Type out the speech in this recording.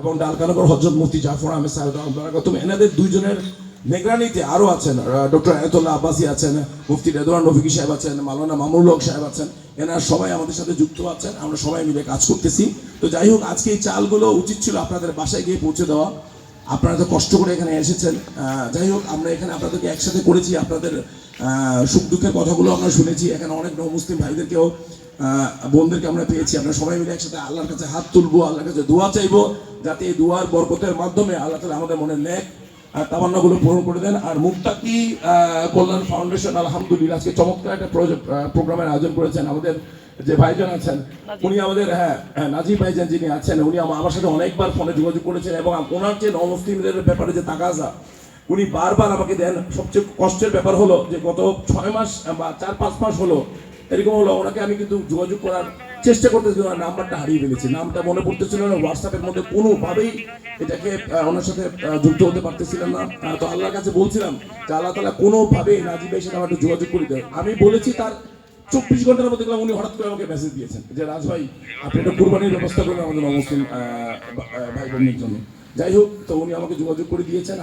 এবং ডালকানগর হজরত মুফতি জাফর আহমেদ সাহেব তুমি এনাদের দুইজনের নেগরানিতে আরও আছেন ডক্টর আয়তুল্লাহ আব্বাসী আছেন, মুফতি রেদওয়ান রফিকি সাহেব আছেন মালানা মামুল হক সাহেব আছেন, এনারা সবাই আমাদের সাথে যুক্ত আছেন, আমরা সবাই মিলে কাজ করতেছি। তো যাই হোক, আজকে এই চালগুলো উচিত ছিল আপনাদের বাসায় গিয়ে পৌঁছে দেওয়া। আপনারা তো কষ্ট করে এখানে এসেছেন যাই হোক, আমরা এখানে আপনাদেরকে একসাথে করেছি, আপনাদের সুখ দুঃখের কথাগুলো আমরা শুনেছি, এখানে অনেক মুসলিম ভাইদেরকেও বোনদেরকে আমরা পেয়েছি, আমরা সবাই মিলে একসাথে আল্লাহর কাছে হাত তুলবো, আল্লাহর কাছে দোয়া চাইব। যাতে এই দোয়ার বরকতের মাধ্যমে আল্লাহ তালা আমাদের মনে লেখ তামান্নাগুলো পূরণ করে দেন। আর মুক্তাকি কল্যাণ ফাউন্ডেশন আলহামদুলিল্লাহ আজকে চমৎকার একটা প্রোগ্রামের আয়োজন করেছেন আমাদের যে ভাইজান আছেন। উনি আমাদের হ্যাঁ হ্যাঁ, নাজিব ভাইজান যিনি আছেন উনি আমা- আমার সাথে অনেকবার ফোনে যোগাযোগ করেছেন এবং ওনার যে নমুসলিমদের ব্যাপারে যে তাগাজা উনি বারবার আমাকে দেন। সবচেয়ে কষ্টের ব্যাপার হলো যে গত ছয় মাস বা চার পাঁচ মাস হলো এরকম হলো ওনাকে আমি কিন্তু যোগাযোগ করার চেষ্টা করতেছি ওনার নাম্বারটা হারিয়ে ফেলেছি। নামটা মনে পড়তেছিল না হোয়াটসঅ্যাপের মধ্যে কোনোভাবেই এটাকে ওনার সাথে যুক্ত হতে পারতেছিলাম না। তো আল্লাহর কাছে বলছিলাম যে আল্লাহ তালা কোনোভাবেই নাজিব ভাইয়ের সাথে আমার একটু যোগাযোগ করে দেয় আমি বলেছি তার চব্বিশ ঘণ্টার মধ্যে দেখলাম উনি হঠাৎ করে আমাকে মেসেজ দিয়েছেন যে, রাজ ভাই, আপনি একটা কুরবানির ব্যবস্থা করবেন আমাদের মুসলিম ভাই বোনের জন্য। যাই হোক, তো উনি আমাকে যোগাযোগ করে দিয়েছেন।